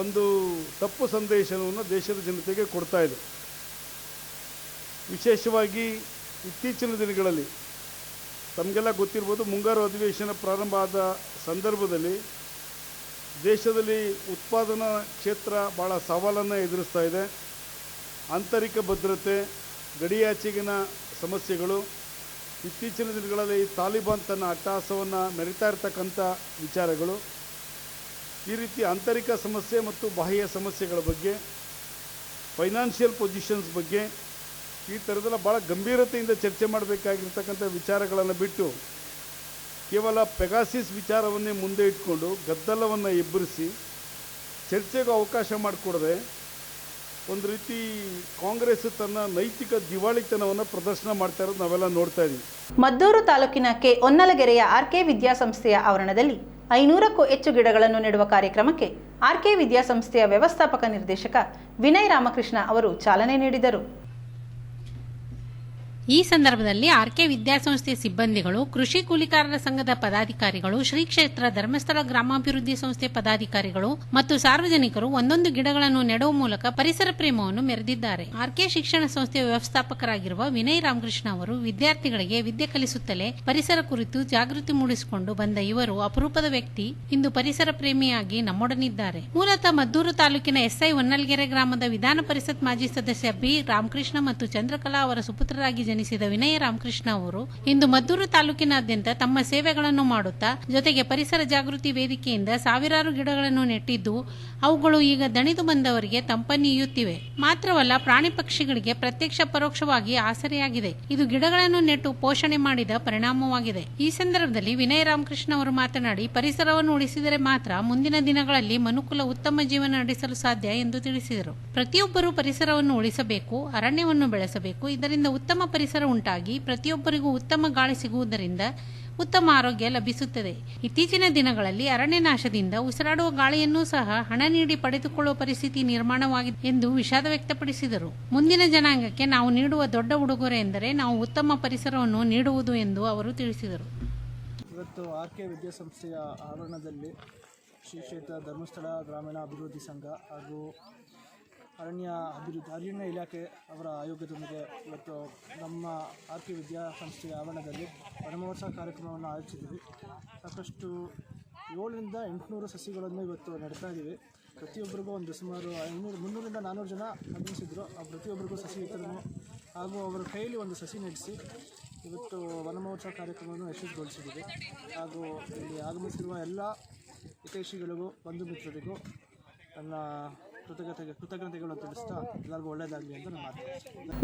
ಒಂದು ತಪ್ಪು ಸಂದೇಶವನ್ನು ದೇಶದ ಜನತೆಗೆ ಕೊಡ್ತಾ ಇದೆ. ವಿಶೇಷವಾಗಿ ಇತ್ತೀಚಿನ ದಿನಗಳಲ್ಲಿ ತಮಗೆಲ್ಲ ಗೊತ್ತಿರ್ಬೋದು ಮುಂಗಾರು ಅಧಿವೇಶನ ಪ್ರಾರಂಭ ಆದ ಸಂದರ್ಭದಲ್ಲಿ ದೇಶದಲ್ಲಿ ಉತ್ಪಾದನಾ ಕ್ಷೇತ್ರ ಭಾಳ ಸವಾಲನ್ನು ಎದುರಿಸ್ತಾ ಇದೆ. ಆಂತರಿಕ ಭದ್ರತೆ, ಗಡಿಯಾಚೆಗಿನ ಸಮಸ್ಯೆಗಳು ಇತ್ತೀಚಿನ ದಿನಗಳಲ್ಲಿ ತಾಲಿಬಾನ್ ತನ್ನ ಅಟ್ಟಹಾಸವನ್ನು ಮೆರಿತಾ ಇರತಕ್ಕಂಥ ವಿಚಾರಗಳು, ಈ ರೀತಿ ಆಂತರಿಕ ಸಮಸ್ಯೆ ಮತ್ತು ಬಾಹ್ಯ ಸಮಸ್ಯೆಗಳ ಬಗ್ಗೆ, ಫೈನಾನ್ಷಿಯಲ್ ಪೊಸಿಷನ್ಸ್ ಬಗ್ಗೆ ಈ ಥರದೆಲ್ಲ ಭಾಳ ಗಂಭೀರತೆಯಿಂದ ಚರ್ಚೆ ಮಾಡಬೇಕಾಗಿರ್ತಕ್ಕಂಥ ವಿಚಾರಗಳನ್ನು ಬಿಟ್ಟು ಕೇವಲ ಪೆಗಾಸಿಸ್ ವಿಚಾರವನ್ನೇ ಮುಂದೆ ಇಟ್ಕೊಂಡು ಗದ್ದಲವನ್ನು ಎಬ್ಬರಿಸಿ ಚರ್ಚೆಗೂ ಅವಕಾಶ ಮಾಡಿಕೊಡದೆ ಒಂದು ರೀತಿ ಕಾಂಗ್ರೆಸ್ ತನ್ನ ನೈತಿಕ ದಿವಾಳಿತನವನ್ನು ಪ್ರದರ್ಶನ ಮಾಡ್ತಾ ಇರೋದು ನಾವೆಲ್ಲ ನೋಡ್ತಾ ಇದ್ದೀವಿ ಮದ್ದೂರು ತಾಲೂಕಿನ ಕೆ ಒನ್ನಲಗೆರೆಯ ಆರ್ಕೆ ವಿದ್ಯಾಸಂಸ್ಥೆಯ ಆವರಣದಲ್ಲಿ ಐನೂರಕ್ಕೂ ಹೆಚ್ಚು ಗಿಡಗಳನ್ನು ನೆಡುವ ಕಾರ್ಯಕ್ರಮಕ್ಕೆ ಆರ್ಕೆ ವಿದ್ಯಾಸಂಸ್ಥೆಯ ವ್ಯವಸ್ಥಾಪಕ ನಿರ್ದೇಶಕ ವಿನಯ್ ರಾಮಕೃಷ್ಣ ಅವರು ಚಾಲನೆ ನೀಡಿದರು. ಈ ಸಂದರ್ಭದಲ್ಲಿ ಆರ್ಕೆ ವಿದ್ಯಾಸಂಸ್ಥೆ ಸಿಬ್ಬಂದಿಗಳು, ಕೃಷಿ ಕೂಲಿಕಾರರ ಸಂಘದ ಪದಾಧಿಕಾರಿಗಳು, ಶ್ರೀ ಕ್ಷೇತ್ರ ಧರ್ಮಸ್ಥಳ ಗ್ರಾಮಾಭಿವೃದ್ಧಿ ಸಂಸ್ಥೆ ಪದಾಧಿಕಾರಿಗಳು ಮತ್ತು ಸಾರ್ವಜನಿಕರು ಒಂದೊಂದು ಗಿಡಗಳನ್ನು ನೆಡುವ ಮೂಲಕ ಪರಿಸರ ಪ್ರೇಮವನ್ನು ಮೆರೆದಿದ್ದಾರೆ. ಆರ್ಕೆ ಶಿಕ್ಷಣ ಸಂಸ್ಥೆಯ ವ್ಯವಸ್ಥಾಪಕರಾಗಿರುವ ವಿನಯ್ ರಾಮಕೃಷ್ಣ ಅವರು ವಿದ್ಯಾರ್ಥಿಗಳಿಗೆ ವಿದ್ಯೆ ಕಲಿಸುತ್ತಲೇ ಪರಿಸರ ಕುರಿತು ಜಾಗೃತಿ ಮೂಡಿಸಿಕೊಂಡು ಬಂದ ಇವರು ಅಪರೂಪದ ವ್ಯಕ್ತಿ. ಇಂದು ಪರಿಸರ ಪ್ರೇಮಿಯಾಗಿ ನಮ್ಮೊಡನಿದ್ದಾರೆ. ಮೂಲತಃ ಮದ್ದೂರು ತಾಲೂಕಿನ ಎಸ್ಐ ಹೊನ್ನಲ್ಗೆರೆ ಗ್ರಾಮದ ವಿಧಾನ ಪರಿಷತ್ ಮಾಜಿ ಸದಸ್ಯ ಬಿ ರಾಮಕೃಷ್ಣ ಮತ್ತು ಚಂದ್ರಕಲಾ ಅವರ ಸುಪುತ್ರರಾಗಿ ಜನಿಸಿದ ವಿನಯ ರಾಮಕೃಷ್ಣ ಅವರು, ಇಂದು ಮದ್ದೂರು ತಾಲೂಕಿನಾದ್ಯಂತ ತಮ್ಮ ಸೇವೆಗಳನ್ನು ಮಾಡುತ್ತಾ, ಜೊತೆಗೆ ಪರಿಸರ ಜಾಗೃತಿ ವೇದಿಕೆಯಿಂದ ಸಾವಿರಾರು ಗಿಡಗಳನ್ನು ನೆಟ್ಟಿದ್ದು, ಅವುಗಳು ಈಗ ದಣಿದು ಬಂದವರಿಗೆ ತಂಪನ್ನೀಯುತ್ತಿವೆ. ಮಾತ್ರವಲ್ಲ, ಪ್ರಾಣಿ ಪಕ್ಷಿಗಳಿಗೆ ಪ್ರತ್ಯಕ್ಷ ಪರೋಕ್ಷವಾಗಿ ಆಸರೆಯಾಗಿದೆ. ಇದು ಗಿಡಗಳನ್ನು ನೆಟ್ಟು ಪೋಷಣೆ ಮಾಡಿದ ಪರಿಣಾಮವಾಗಿದೆ. ಈ ಸಂದರ್ಭದಲ್ಲಿ ವಿನಯ ರಾಮಕೃಷ್ಣ ಅವರು ಮಾತನಾಡಿ, ಪರಿಸರವನ್ನು ಉಳಿಸಿದರೆ ಮಾತ್ರ ಮುಂದಿನ ದಿನಗಳಲ್ಲಿ ಮನುಕುಲ ಉತ್ತಮ ಜೀವನ ನಡೆಸಲು ಸಾಧ್ಯ ಎಂದು ತಿಳಿಸಿದರು. ಪ್ರತಿಯೊಬ್ಬರೂ ಪರಿಸರವನ್ನು ಉಳಿಸಬೇಕು, ಅರಣ್ಯವನ್ನು ಬೆಳೆಸಬೇಕು, ಇದರಿಂದ ಉತ್ತಮ ಪರಿಸರ ಉಂಟಾಗಿ ಪ್ರತಿಯೊಬ್ಬರಿಗೂ ಉತ್ತಮ ಗಾಳಿ ಸಿಗುವುದರಿಂದ ಉತ್ತಮ ಆರೋಗ್ಯ ಲಭಿಸುತ್ತದೆ. ಇತ್ತೀಚಿನ ದಿನಗಳಲ್ಲಿ ಅರಣ್ಯನಾಶದಿಂದ ಉಸಿರಾಡುವ ಗಾಳಿಯನ್ನೂ ಸಹ ಹಣ ನೀಡಿ ಪಡೆದುಕೊಳ್ಳುವ ಪರಿಸ್ಥಿತಿ ನಿರ್ಮಾಣವಾಗಿದೆ ಎಂದು ವಿಷಾದ ವ್ಯಕ್ತಪಡಿಸಿದರು. ಮುಂದಿನ ಜನಾಂಗಕ್ಕೆ ನಾವು ನೀಡುವ ದೊಡ್ಡ ಉಡುಗೊರೆ ಎಂದರೆ ನಾವು ಉತ್ತಮ ಪರಿಸರವನ್ನು ನೀಡುವುದು ಎಂದು ಅವರು ತಿಳಿಸಿದರು. ಇವತ್ತು ವಿದ್ಯಾಸಂಸ್ಥೆಯ ಆವರಣದಲ್ಲಿ ಶ್ರೀ ಕ್ಷೇತ್ರ ಧರ್ಮಸ್ಥಳ ಗ್ರಾಮೀಣ ಅಭಿವೃದ್ಧಿ ಸಂಘ ಹಾಗೂ ಅರಣ್ಯ ಅಭಿವೃದ್ಧಿ, ಅರಣ್ಯ ಇಲಾಖೆ ಅವರ ಆಯೋಗದೊಂದಿಗೆ ಇವತ್ತು ನಮ್ಮ ಆರ್ ಕೆ ವಿದ್ಯಾಸಂಸ್ಥೆಯ ಆವರಣದಲ್ಲಿ ವನಮಹೋತ್ಸವ ಕಾರ್ಯಕ್ರಮವನ್ನು ಆಯೋಜಿಸಿದ್ವಿ ಸಾಕಷ್ಟು ಏಳರಿಂದ ಎಂಟುನೂರು ಸಸಿಗಳನ್ನು ಇವತ್ತು ನೆಡ್ತಾ ಇದ್ದೀವಿ. ಪ್ರತಿಯೊಬ್ಬರಿಗೂ ಒಂದು ಸುಮಾರು ಐನೂರು, ಮುನ್ನೂರಿಂದ ನಾನ್ನೂರು ಜನ ಆಗಮಿಸಿದ್ರು. ಆ ಪ್ರತಿಯೊಬ್ಬರಿಗೂ ಸಸಿ ವಿತರಣೆ ಹಾಗೂ ಅವರ ಕೈಯಲ್ಲಿ ಒಂದು ಸಸಿ ನಡೆಸಿ ಇವತ್ತು ವನಮಹೋತ್ಸವ ಕಾರ್ಯಕ್ರಮವನ್ನು ಯಶಸ್ವಿಗೊಳಿಸಿದ್ದೀವಿ. ಹಾಗೂ ಇಲ್ಲಿ ಆಗಮಿಸಿರುವ ಎಲ್ಲ ಹಿತೈಷಿಗಳಿಗೂ, ಬಂಧು ಮಿತ್ರರಿಗೂ ನನ್ನ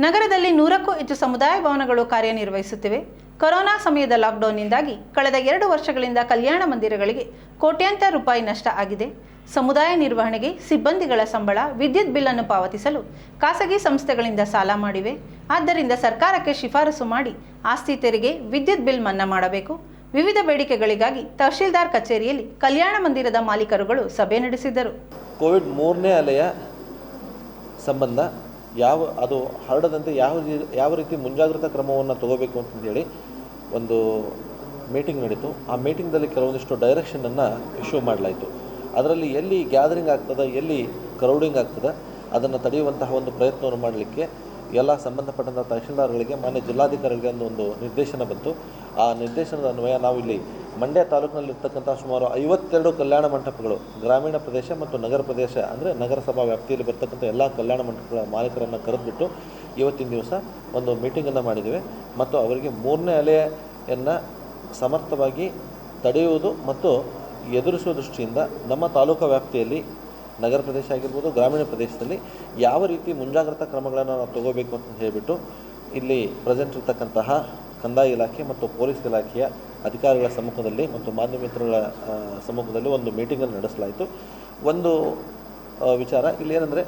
ನಗರದಲ್ಲಿ ನೂರಕ್ಕೂ ಹೆಚ್ಚು ಸಮುದಾಯ ಭವನಗಳು ಕಾರ್ಯನಿರ್ವಹಿಸುತ್ತಿವೆ. ಕೊರೋನಾ ಸಮಯದ ಲಾಕ್ಡೌನ್ನಿಂದಾಗಿ ಕಳೆದ ಎರಡು ವರ್ಷಗಳಿಂದ ಕಲ್ಯಾಣ ಮಂದಿರಗಳಿಗೆ ಕೋಟ್ಯಾಂತರ ರೂಪಾಯಿ ನಷ್ಟ ಆಗಿದೆ. ಸಮುದಾಯ ನಿರ್ವಹಣೆಗೆ ಸಿಬ್ಬಂದಿಗಳ ಸಂಬಳ, ವಿದ್ಯುತ್ ಬಿಲ್ ಅನ್ನು ಪಾವತಿಸಲು ಖಾಸಗಿ ಸಂಸ್ಥೆಗಳಿಂದ ಸಾಲ ಮಾಡಿವೆ. ಆದ್ದರಿಂದ ಸರ್ಕಾರಕ್ಕೆ ಶಿಫಾರಸು ಮಾಡಿ ಆಸ್ತಿ ತೆರಿಗೆ, ವಿದ್ಯುತ್ ಬಿಲ್ ಮನ್ನಾ ಮಾಡಬೇಕು. ವಿವಿಧ ಬೇಡಿಕೆಗಳಿಗಾಗಿ ತಹಶೀಲ್ದಾರ್ ಕಚೇರಿಯಲ್ಲಿ ಕಲ್ಯಾಣ ಮಂದಿರದ ಮಾಲೀಕರುಗಳು ಸಭೆ ನಡೆಸಿದರು. ಕೋವಿಡ್ ಮೂರನೇ ಅಲೆಯ ಸಂಬಂಧ ಯಾವ, ಅದು ಹರಡದಂತೆ ಯಾವ ಯಾವ ರೀತಿ ಮುಂಜಾಗ್ರತಾ ಕ್ರಮವನ್ನು ತಗೋಬೇಕು ಅಂತಂದೇಳಿ ಒಂದು ಮೀಟಿಂಗ್ ನಡೀತು. ಆ ಮೀಟಿಂಗ್ದಲ್ಲಿ ಕೆಲವೊಂದಿಷ್ಟು ಡೈರೆಕ್ಷನನ್ನು ಇಶ್ಯೂ ಮಾಡಲಾಯಿತು. ಅದರಲ್ಲಿ ಎಲ್ಲಿ ಗ್ಯಾದರಿಂಗ್ ಆಗ್ತದೆ, ಎಲ್ಲಿ ಕ್ರೌಡಿಂಗ್ ಆಗ್ತದೆ, ಅದನ್ನು ತಡೆಯುವಂತಹ ಒಂದು ಪ್ರಯತ್ನವನ್ನು ಮಾಡಲಿಕ್ಕೆ ಎಲ್ಲ ಸಂಬಂಧಪಟ್ಟಂಥ ತಹಶೀಲ್ದಾರ್ಗಳಿಗೆ, ಮಾನ್ಯ ಜಿಲ್ಲಾಧಿಕಾರಿಗಳಿಗೆ ಒಂದು ಒಂದು ನಿರ್ದೇಶನ ಬಂತು. ಆ ನಿರ್ದೇಶನದ ಅನ್ವಯ ನಾವು ಇಲ್ಲಿ ಮಂಡ್ಯ ತಾಲೂಕಿನಲ್ಲಿರ್ತಕ್ಕಂಥ ಸುಮಾರು ಐವತ್ತೆರಡು ಕಲ್ಯಾಣ ಮಂಟಪಗಳು ಗ್ರಾಮೀಣ ಪ್ರದೇಶ ಮತ್ತು ನಗರ ಪ್ರದೇಶ ಅಂದರೆ ನಗರಸಭಾ ವ್ಯಾಪ್ತಿಯಲ್ಲಿ ಬರ್ತಕ್ಕಂಥ ಎಲ್ಲ ಕಲ್ಯಾಣ ಮಂಟಪಗಳ ಮಾಲೀಕರನ್ನು ಕರೆದುಬಿಟ್ಟು ಇವತ್ತಿನ ದಿವಸ ಒಂದು ಮೀಟಿಂಗನ್ನು ಮಾಡಿದ್ದೇವೆ. ಮತ್ತು ಅವರಿಗೆ ಮೂರನೇ ಅಲೆಯನ್ನು ಸಮರ್ಥವಾಗಿ ತಡೆಯುವುದು ಮತ್ತು ಎದುರಿಸುವ ದೃಷ್ಟಿಯಿಂದ ನಮ್ಮ ತಾಲೂಕು ವ್ಯಾಪ್ತಿಯಲ್ಲಿ ನಗರ ಪ್ರದೇಶ ಆಗಿರ್ಬೋದು, ಗ್ರಾಮೀಣ ಪ್ರದೇಶದಲ್ಲಿ ಯಾವ ರೀತಿ ಮುಂಜಾಗ್ರತಾ ಕ್ರಮಗಳನ್ನು ನಾವು ತಗೋಬೇಕು ಅಂತ ಹೇಳಿಬಿಟ್ಟು ಇಲ್ಲಿ ಪ್ರೆಸೆಂಟ್ ಇರ್ತಕ್ಕಂತಹ ಕಂದಾಯ ಇಲಾಖೆ ಮತ್ತು ಪೊಲೀಸ್ ಇಲಾಖೆಯ ಅಧಿಕಾರಿಗಳ ಸಮ್ಮುಖದಲ್ಲಿ ಮತ್ತು ಮಾಧ್ಯಮ ಮಿತ್ರಗಳ ಸಮ್ಮುಖದಲ್ಲಿ ಒಂದು ಮೀಟಿಂಗನ್ನು ನಡೆಸಲಾಯಿತು. ಒಂದು ವಿಚಾರ, ಇಲ್ಲಿ ಏನಂದರೆ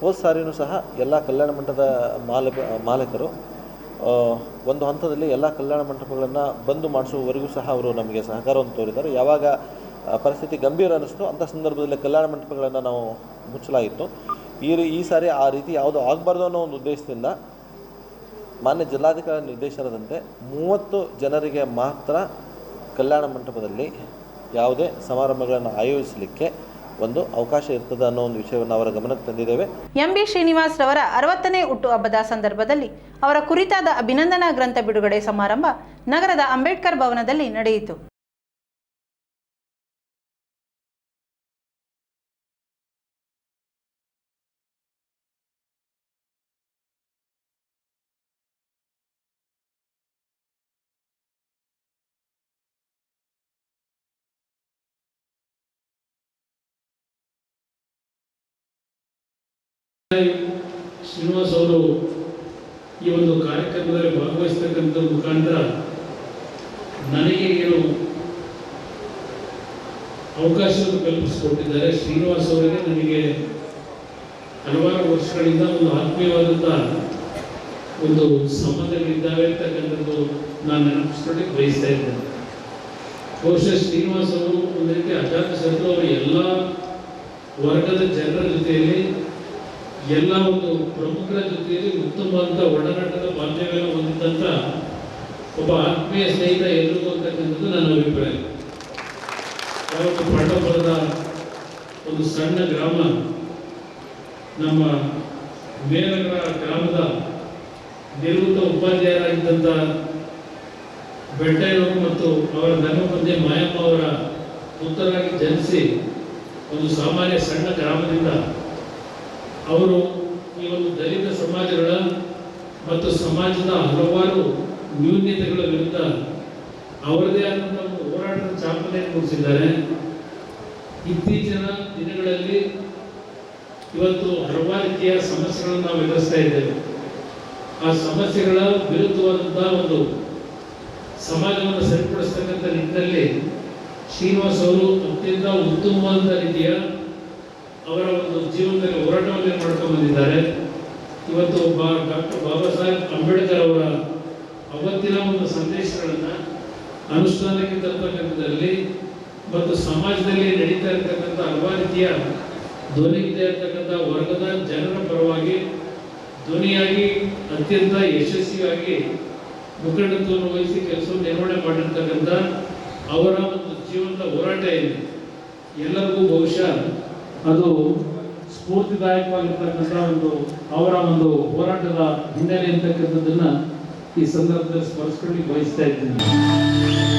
ಹೋದ ಸಾರಿನೂ ಸಹ ಎಲ್ಲ ಕಲ್ಯಾಣ ಮಂಟಪದ ಮಾಲಕ ಮಾಲೀಕರು ಒಂದು ಹಂತದಲ್ಲಿ ಎಲ್ಲ ಕಲ್ಯಾಣ ಮಂಟಪಗಳನ್ನು ಬಂದು ಮಾಡಿಸುವವರೆಗೂ ಸಹ ಅವರು ನಮಗೆ ಸಹಕಾರವನ್ನು ತೋರಿದ್ದಾರೆ. ಯಾವಾಗ ಪರಿಸ್ಥಿತಿ ಗಂಭೀರ ಅನ್ನಿಸ್ತು ಅಂಥ ಸಂದರ್ಭದಲ್ಲಿ ಕಲ್ಯಾಣ ಮಂಟಪಗಳನ್ನು ನಾವು ಮುಚ್ಚಲಾಗಿತ್ತು ಈ ಈ ಸಾರಿ ಆ ರೀತಿ ಯಾವುದೂ ಆಗಬಾರ್ದು ಅನ್ನೋ ಒಂದು ಉದ್ದೇಶದಿಂದ ಮಾನ್ಯ ಜಿಲ್ಲಾಧಿಕಾರಿ ನಿರ್ದೇಶನದಂತೆ ಮೂವತ್ತು ಜನರಿಗೆ ಮಾತ್ರ ಕಲ್ಯಾಣ ಮಂಟಪದಲ್ಲಿ ಯಾವುದೇ ಸಮಾರಂಭಗಳನ್ನು ಆಯೋಜಿಸಲಿಕ್ಕೆ ಒಂದು ಅವಕಾಶ ಇರ್ತದೆ ಅನ್ನೋ ಒಂದು ವಿಷಯವನ್ನು ಅವರ ಗಮನಕ್ಕೆ ತಂದಿದ್ದೇವೆ. ಎಂಬಿ ಶ್ರೀನಿವಾಸ್ ರವರ ಅರವತ್ತನೇ ಹುಟ್ಟುಹಬ್ಬದ ಸಂದರ್ಭದಲ್ಲಿ ಅವರ ಕುರಿತಾದ ಅಭಿನಂದನಾ ಗ್ರಂಥ ಬಿಡುಗಡೆ ಸಮಾರಂಭ ನಗರದ ಅಂಬೇಡ್ಕರ್ ಭವನದಲ್ಲಿ ನಡೆಯಿತು. ಈ ಒಂದು ಕಾರ್ಯಕ್ರಮದಲ್ಲಿ ಭಾಗವಹಿಸ್ತಕ್ಕಂಥ ಮುಖಾಂತರ ನನಗೆ ಏನು ಅವಕಾಶವನ್ನು ಕಲ್ಪಿಸಿಕೊಟ್ಟಿದ್ದಾರೆ. ಶ್ರೀನಿವಾಸ್ ಅವರಿಗೆ ನನಗೆ ಹಲವಾರು ವರ್ಷಗಳಿಂದ ಒಂದು ಆತ್ಮೀಯವಾದಂಥ ಒಂದು ಸಂಬಂಧಗಳಿದ್ದಾವೆ ಅಂತಕ್ಕಂಥದ್ದು ನಾನು ನೆನಪಿಸ್ಕೊಳ್ಳಿಕ್ಕೆ ಬಯಸ್ತಾ ಇದ್ದೇನೆ. ಬಹುಶಃ ಶ್ರೀನಿವಾಸ್ ಅವರು ಒಂದು ರೀತಿ ಅಜಾತ ಶತ್ರು ಅವರು ಎಲ್ಲ ವರ್ಗದ ಜನರ ಜೊತೆಯಲ್ಲಿ ಎಲ್ಲ ಒಂದು ಪ್ರಮುಖರ ಜೊತೆಯಲ್ಲಿ ಉತ್ತಮವಾದಂಥ ಒಡನಾಟದ ಬಾಂಧವ್ಯವನ್ನು ಹೊಂದಿದ್ದಂಥ ಒಬ್ಬ ಆತ್ಮೀಯ ಸ್ನೇಹಿತ ಅಂತಕ್ಕಂಥದ್ದು ನನ್ನ ಅಭಿಪ್ರಾಯ. ಯಾವತ್ತು ಒಂದು ಸಣ್ಣ ಗ್ರಾಮ, ನಮ್ಮ ಮೇಲಗರ ಗ್ರಾಮದ ನಿವೃತ್ತ ಉಪಾಧ್ಯಾಯರಾಗಿದ್ದಂಥ ಬೆಟ್ಟಯ್ಯನವರು ಮತ್ತು ಅವರ ಧರ್ಮಪತ್ನಿ ಮಾಯಮ್ಮ ಅವರ ಪುತ್ರರಾಗಿ ಜನಿಸಿ ಒಂದು ಸಾಮಾನ್ಯ ಸಣ್ಣ ಗ್ರಾಮದಿಂದ ಅವರು ಈ ಒಂದು ದಲಿತ ಸಮಾಜಗಳ ಮತ್ತು ಸಮಾಜದ ಹಲವಾರು ನ್ಯೂನ್ಯತೆಗಳ ವಿರುದ್ಧ ಅವರದೇ ಆದಂಥ ಒಂದು ಹೋರಾಟದ ಚಾಪನೆ ಮೂಡಿಸಿದ್ದಾರೆ ಇತ್ತೀಚಿನ ದಿನಗಳಲ್ಲಿ ಇವತ್ತು ಹಲವಾರು ರೀತಿಯ ಸಮಸ್ಯೆಗಳನ್ನು ನಾವು ಎದುರಿಸ್ತಾ ಇದ್ದೇವೆ. ಆ ಸಮಸ್ಯೆಗಳ ವಿರುದ್ಧವಾದಂತಹ ಒಂದು ಸಮಾಜವನ್ನು ಸರಿಪಡಿಸ್ತಕ್ಕಂಥ ನಿಟ್ಟಿನಲ್ಲಿ ಶ್ರೀನಿವಾಸ್ ಅವರು ಅತ್ಯಂತ ಉತ್ತಮವಾದ ರೀತಿಯ ಅವರ ಒಂದು ಜೀವನದಲ್ಲಿ ಹೋರಾಟವನ್ನೇ ಮಾಡ್ಕೊಂಡು ಬಂದಿದ್ದಾರೆ. ಇವತ್ತು ಬಾ, ಡಾಕ್ಟರ್ ಬಾಬಾ ಸಾಹೇಬ್ ಅಂಬೇಡ್ಕರ್ ಅವರ ಅವತ್ತಿನ ಒಂದು ಸಂದೇಶಗಳನ್ನು ಅನುಷ್ಠಾನಕ್ಕೆ ತರ್ತಕ್ಕಂಥದ್ರಲ್ಲಿ ಮತ್ತು ಸಮಾಜದಲ್ಲಿ ನಡೀತಾ ಇರ್ತಕ್ಕಂಥ ಹಲವಾರು ರೀತಿಯ ಧ್ವನಿಗದೆ ಇರ್ತಕ್ಕಂಥ ವರ್ಗದ ಜನರ ಪರವಾಗಿ ಧ್ವನಿಯಾಗಿ ಅತ್ಯಂತ ಯಶಸ್ವಿಯಾಗಿ ಮುಖಂಡತ್ವವನ್ನು ವಹಿಸಿ ಕೆಲಸವನ್ನು ನಿರ್ವಹಣೆ ಮಾಡಿರ್ತಕ್ಕಂಥ ಅವರ ಒಂದು ಜೀವನದ ಹೋರಾಟ ಇದೆ. ಎಲ್ಲರಿಗೂ ಬಹುಶಃ ಅದು ಸ್ಫೂರ್ತಿದಾಯಕವಾಗಿರ್ತಕ್ಕಂಥ ಒಂದು ಅವರ ಒಂದು ಹೋರಾಟದ ಹಿನ್ನೆಲೆ ಅಂತಕ್ಕಂಥದ್ದನ್ನ ಈ ಸಂದರ್ಭದಲ್ಲಿ ಸ್ಮರಿಸ್ಕೊಂಡು ಬಯಸ್ತಾ ಇದ್ದೀನಿ.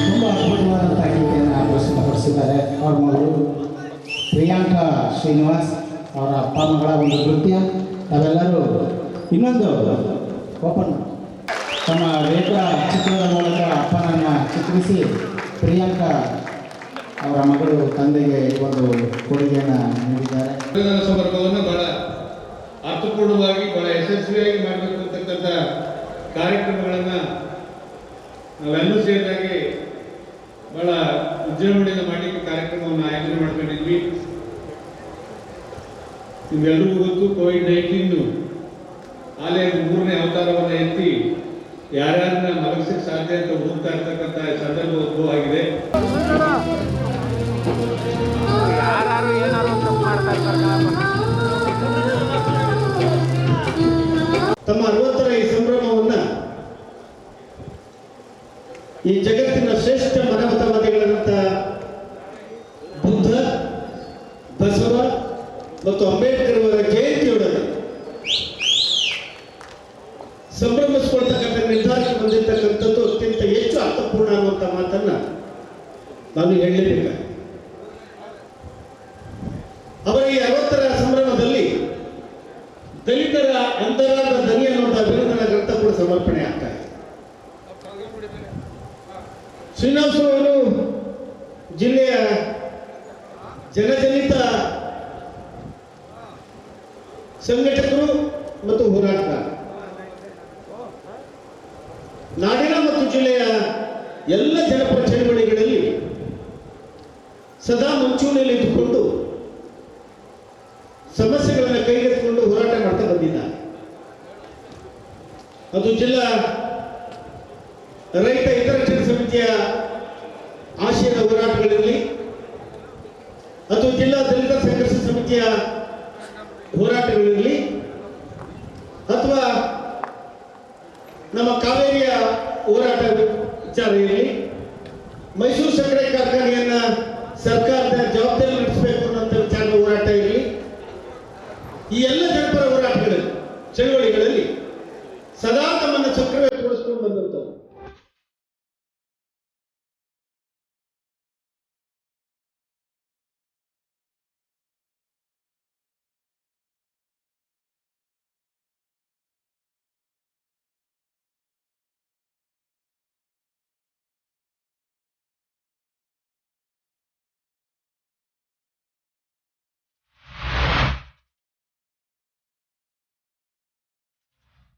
ತುಂಬ ಅದ್ಭುತವಾದಂಥ ಪ್ರಸ್ತುತಪಡಿಸಿದ್ದಾರೆ ಅವ್ರ ಮಗಳು ಪ್ರಿಯಾಂಕಾ ಶ್ರೀನಿವಾಸ್ ಅವರ ಅಪ್ಪ ಮಗಳ ಒಂದು ನೃತ್ಯ ನಾವೆಲ್ಲರೂ ಇನ್ನೊಂದು ಓಪನ್ ತಮ್ಮ ರೇಖಾ ಚಿತ್ರದ ಮೂಲಕ ಅಪ್ಪನನ್ನು ಚಿತ್ರಿಸಿ ಪ್ರಿಯಾಂಕಾ ಅವರ ಮಗಳು ತಂದೆಗೆ ಈ ಒಂದು ಕೊಡುಗೆಯನ್ನು ನೀಡಿದ್ದಾರೆ. ಸಂದರ್ಭವನ್ನು ಬಹಳ ಅರ್ಥಪೂರ್ಣವಾಗಿ, ಬಹಳ ಯಶಸ್ವಿಯಾಗಿ ಮಾಡಬೇಕು ಅಂತಕ್ಕಂಥ ಕಾರ್ಯಕ್ರಮಗಳನ್ನು ನಾವೆಲ್ಲರೂ ಸೇರಿದಾಗಿ ಬಹಳ ವಿಜೃಂಭಣೆಯಿಂದ ಮಾಡಲಿಕ್ಕೆ ಕಾರ್ಯಕ್ರಮವನ್ನು ಆಯೋಜನೆ ಮಾಡ್ಕೊಂಡಿದ್ವಿ. ನಿಮ್ಗೆಲ್ರಿಗೂ ಗೊತ್ತು, ಕೋವಿಡ್ ನೈನ್ಟೀನು ಆಲಯ ಮೂರನೇ ಅವತಾರವನ್ನು ಎತ್ತಿ ಯಾರ್ಯಾರನ್ನ ಮಲಗಿಸಕ್ಕೆ ಸಾಧ್ಯ ಅಂತ ಹುಡುಕ್ತಾ ಇರ್ತಕ್ಕಂಥ ಸಂದರ್ಭ ಉದ್ಭವ ಆಗಿದೆ. ತಮ್ಮ ಅರವತ್ತರ ಈ ಸಂಭ್ರಮವನ್ನ ಈ ಜಗತ್ತಿನ ಶ್ರೇಷ್ಠ ಮಾನವತಾವಾದಿಗಳಂತ ಬುದ್ಧ ಬಸವ ಮತ್ತು ಅಂಬೇಡ್ಕರ್ ಅವರ ಜಯಂತಿಯೊಡನೆ ಸಂಭ್ರಮಿಸಿಕೊಳ್ತಕ್ಕಂಥ ನಿರ್ಧಾರಕ್ಕೆ ಬಂದಿರತಕ್ಕಂಥದ್ದು ಅತ್ಯಂತ ಹೆಚ್ಚು ಅರ್ಥಪೂರ್ಣ ಅನ್ನುವಂಥ ಮಾತನ್ನ ನಾನು ಹೇಳಲೇಬೇಕಾಗಿದೆ ಅವರ ಈ ಅರವತ್ತರ ಸಂಭ್ರಮದಲ್ಲಿ ದಲಿತರ ಅಂತರಾದ ದನಿ ಅನ್ನುವಂಥ ಬಿರುದಿನ ಗ್ರಂಥ ಕೂಡ ಸಮರ್ಪಣೆ ಆಗ್ತಾ ಇದೆ ಶ್ರೀನಿವಾಸ ಅವರು ಜಿಲ್ಲೆಯ ಜನಜನಿತ ಸಂಘಟಕರು ಮತ್ತು ಹೋರಾಟಗಾರ. ನಾಡಿನ ಮತ್ತು ಜಿಲ್ಲೆಯ ಎಲ್ಲ ಜನಪರ ಚಳವಳಿಗಳಲ್ಲಿ ಸದಾ ಮುಂಚೂಣಿಯಲ್ಲಿ ಇದ್ದುಕೊಂಡು ಸಮಸ್ಯೆಗಳನ್ನು ಕೈಗೆತ್ತಿಕೊಂಡು ಹೋರಾಟ ಮಾಡ್ತಾ ಬಂದಿದ್ದಾರೆ. ಅದು ಜಿಲ್ಲಾ ಹೋರಾಟ ವಿಚಾರ ಮೈಸೂರು ಸಕ್ಕರೆ ಕಾರ್ಖಾನೆಯ